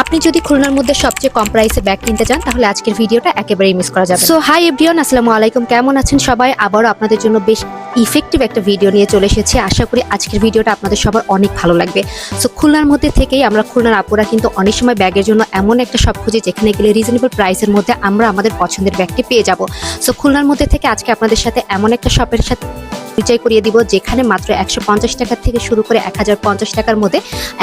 আপনি যদি খুলনার মধ্যে সবচেয়ে কম প্রাইসে ব্যাগ কিনতে চান, তাহলে আজকের ভিডিওটা একেবারেই মিস করা যাবে সো হাই এভরিওয়ান আসসালামু আলাইকুম। কেমন আছেন সবাই? আবারও আপনাদের জন্য বেশ ইফেক্টিভ একটা ভিডিও নিয়ে চলে এসেছি। আশা করি আজকের ভিডিওটা আপনাদের সবার অনেক ভালো লাগবে। সো খুলনার মধ্যে থেকেই আমরা খুলনার আপুরা কিন্তু অনেক সময় ব্যাগের জন্য এমন একটা সব খুঁজি, যেখানে গেলে রিজনেবল প্রাইসের মধ্যে আমরা আমাদের পছন্দের ব্যাগটি পেয়ে যাব। সো খুলনার মধ্যে থেকে আজকে আপনাদের সাথে এমন একটা শপের সাথে পরিচয় করিয়ে দিব, যেখানে মাত্র একশো পঞ্চাশ টাকা থেকে শুরু করে এক হাজার পঞ্চাশ টাকার মধ্যে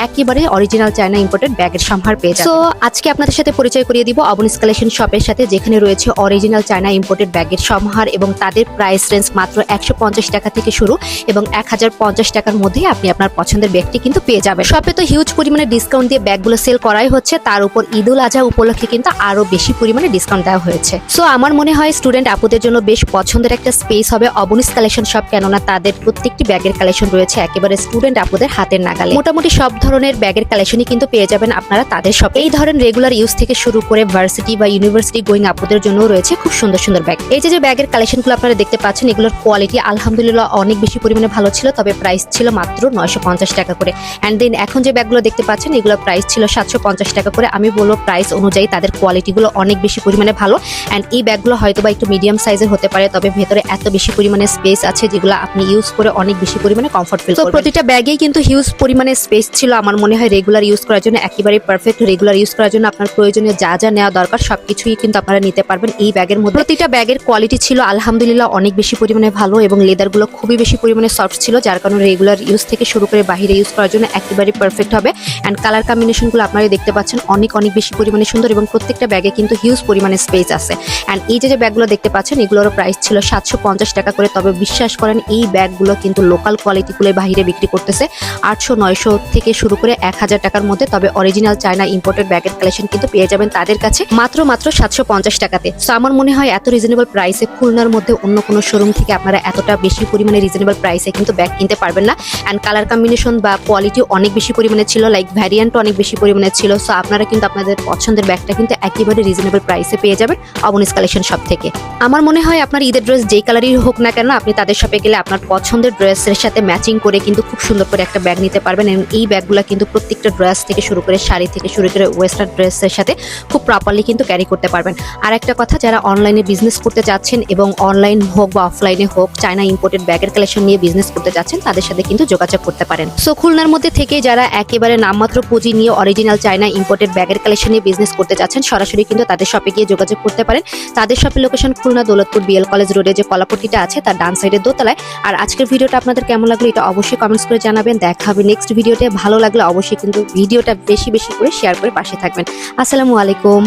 একেবারে অরিজিনাল চায়না ইম্পোর্টেড ব্যাগের সম্ভার পেয়ে যাবেন। তো আজকে আপনাদের সাথে পরিচয় করিয়ে দিব অবনিস কালেকশন শপের সাথে, যেখানে রয়েছে অরিজিনাল চায়না ইম্পোর্টেড ব্যাগের সম্ভার এবং তাদের প্রাইস রেঞ্জ মাত্র একশো পঞ্চাশ টাকা থেকে শুরু এবং এক হাজার পঞ্চাশ টাকার মধ্যে আপনি আপনার পছন্দের ব্যাগটি কিন্তু পেয়ে যাবেন। শপে তো হিউজ পরিমাণে ডিসকাউন্ট দিয়ে ব্যাগগুলো সেল করাই হচ্ছে, তার উপর ঈদুল আজহা উপলক্ষে কিন্তু আরও বেশি পরিমাণে ডিসকাউন্ট দেওয়া হয়েছে। সো আমার মনে হয় স্টুডেন্ট আপুদের জন্য বেশ পছন্দের একটা স্পেস হবে অবনিস কালেকশন শপ কেননা তাদের প্রত্যেকটি ব্যাগের কালেকশন রয়েছে, একেবারে স্টুডেন্ট আপুদের হাতের নাগালে। মোটামুটি সব ধরনের ব্যাগের কালেকশনই কিন্তু পেয়ে যাবেন আপনারা তাদের শপ এই ধরেন রেগুলার ইউজ থেকে শুরু করে ভার্সিটি বা ইউনিভার্সিটি গোয়িং আপুদের জন্য রয়েছে খুব সুন্দর সুন্দর ব্যাগ এই যে যে ব্যাগের কালেকশনগুলো আপনারা দেখতে পাচ্ছেন, এগুলোর কোয়ালিটি আলহামদুলিল্লাহ অনেক বেশি পরিমাণে ভালো ছিল, তবে প্রাইস ছিল মাত্র নয়শো পঞ্চাশ টাকা করে। অ্যান্ড দেন এখন যে ব্যাগগুলো দেখতে পাচ্ছেন এগুলো প্রাইস ছিল সাতশো পঞ্চাশ টাকা করে। আমি বলব প্রাইস অনুযায়ী তাদের কোয়ালিটিগুলো অনেক বেশি পরিমাণে ভালো। অ্যান্ড এই ব্যাগগুলো হয়তো বা একটু মিডিয়াম সাইজের হতে পারে, তবে ভেতরে এত বেশি পরিমাণে স্পেস আছে যেগুলো আপনি ইউজ করে অনেক বেশি পরিমাণে কমফর্ট ফিল করবেন। প্রতিটা ব্যাগেই কিন্তু হিউজ পরিমাণে স্পেস ছিল। আমার মনে হয় রেগুলার ইউজ করার জন্য একেবারে পারফেক্ট রেগুলার ইউজ করার জন্য আপনার প্রয়োজনীয় যা যা নেওয়া দরকার সবকিছুই কিন্তু আপনারা নিতে পারবেন এই ব্যাগের মধ্যে। প্রতিটা ব্যাগের কোয়ালিটি ছিল আলহামদুলিল্লাহ অনেক বেশি পরিমাণে ভালো এবং লেদারগুলো খুবই বেশি পরিমাণে সফট ছিল যার কারণে রেগুলার ইউজ থেকে শুরু করে বাইরে ইউজ করার জন্য একেবারে পারফেক্ট হবে। অ্যান্ড কালার কম্বিনেশনগুলো আপনারা দেখতে পাচ্ছেন অনেক অনেক বেশি পরিমাণে সুন্দর এবং প্রত্যেকটা ব্যাগে কিন্তু হিউজ পরিমাণে স্পেস আছে। অ্যান্ড এই যে যে ব্যাগগুলো দেখতে পাচ্ছেন এগুলোরও প্রাইস ছিল সাতশো পঞ্চাশ টাকা করে তবে বিশ্বাস করেন এই ব্যাগগুলো কিন্তু লোকাল কোয়ালিটিগুলো বাইরে বিক্রি করতেছে। আটশো, নয়শো থেকে শুরু করে এক হাজার টাকার মধ্যে, তবে অরিজিনাল চায়না ইম্পোর্টেড ব্যাগের কালেকশন কিন্তু পেয়ে যাবেন তাদের কাছে মাত্র মাত্র সাতশো পঞ্চাশ টাকাতে। তো আমার মনে হয় এত রিজনেবল প্রাইসে খুলনার মধ্যে অন্য কোনো শোরুম থেকে আপনারা এতটা বেশি পরিমাণে রিজনেবল প্রাইসে কিন্তু ব্যাগ কিনতে পারবেন না। অ্যান্ড কালার কম্বিনেশন বা কোয়ালিটি অনেক বেশি পরিমাণে ছিল লাইক ভ্যারিয়েন্ট অনেক বেশি পরিমাণে ছিল। সো আপনারা কিন্তু আপনাদের পছন্দের ব্যাগটা কিন্তু একেবারে রিজনেবল প্রাইসে পেয়ে যাবেন অবনিস কালেকশন শপ থেকে। আমার মনে হয় আপনার ঈদের ড্রেস যেই কালারই হোক না কেন, আপনি তাদের শপে গেলে আপনার পছন্দের ড্রেসের সাথে ম্যাচিং করে কিন্তু খুব সুন্দর করে একটা ব্যাগ নিতে পারবেন এবং এই ব্যাগগুলো কিন্তু প্রত্যেকটা ড্রেস থেকে শুরু করে শাড়ি থেকে শুরু করে ওয়েস্টার্ন ড্রেসের সাথে খুব প্রপারলি কিন্তু ক্যারি করতে পারবেন। আর একটা কথা, যারা অনলাইনে বিজনেস করতে যাচ্ছেন এবং অনলাইন হোক বা অফলাইনে হোক চায়না ইম্পোর্টেড ব্যাগের কালেকশন নিয়ে বিজনেস করতে যাচ্ছেন, তাদের সাথে কিন্তু যোগাযোগ করতে পারেন। সো খুলনার মধ্যে থেকে যারা একেবারে নামমাত্র পুঁজি নিয়ে অরিজিনাল চায়না ইম্পোর্টেড ব্যাগের কালেকশন নিয়ে বিজনেস করতে যাচ্ছেন, সরাসরি কিন্তু তাদের শপে গিয়ে যোগাযোগ করতে পারেন। তাদের শপের location Khulna Daulatpur BL college রোডে যে কলাপট্টিটা আছে, তার ডান সাইডের দোতলায়। আর আজকের ভিডিওটা আপনাদের কেমন লাগল এটা অবশ্যই কমেন্টস করে জানাবেন। দেখা হবে নেক্সট ভিডিওতে ভালো লাগলে অবশ্যই কিন্তু ভিডিওটা বেশি বেশি করে শেয়ার করে পাশে থাকবেন। আসসালামু আলাইকুম।